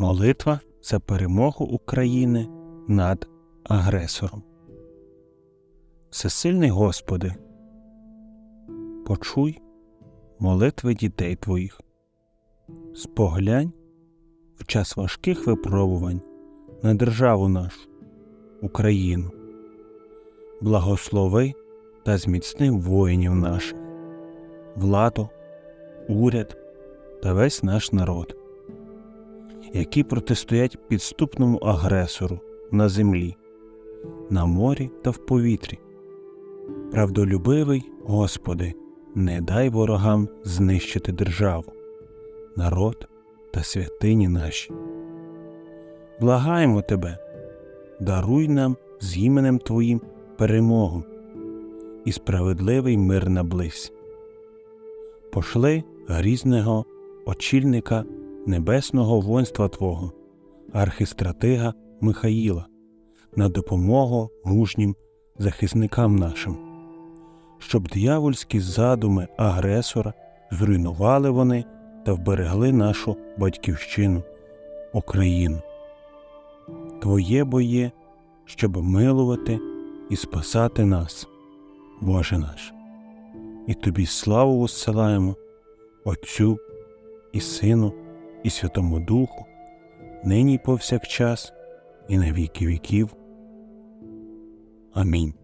Молитва за перемогу України над агресором. Всесильний Господи, почуй молитви дітей Твоїх, споглянь в час важких випробувань на державу нашу, Україну, благослови та зміцни воїнів наших, владу, уряд та весь наш народ, які протистоять підступному агресору на землі, на морі та в повітрі. Правдолюбивий, Господи, не дай ворогам знищити державу, народ та святині наші. Благаємо Тебе, даруй нам з іменем Твоїм перемогу і справедливий мир наблизь. Пошли грізного очільника небесного воїнства Твого, архистратига Михаїла, на допомогу мужнім захисникам нашим, щоб диявольські задуми агресора зруйнували вони та вберегли нашу батьківщину, Україну. Твоє боє, щоб милувати і спасати нас, Боже наш, і Тобі славу воссилаємо, Отцю і Сину, і Святому Духу, нині повсякчас, і на віки віків. Амінь.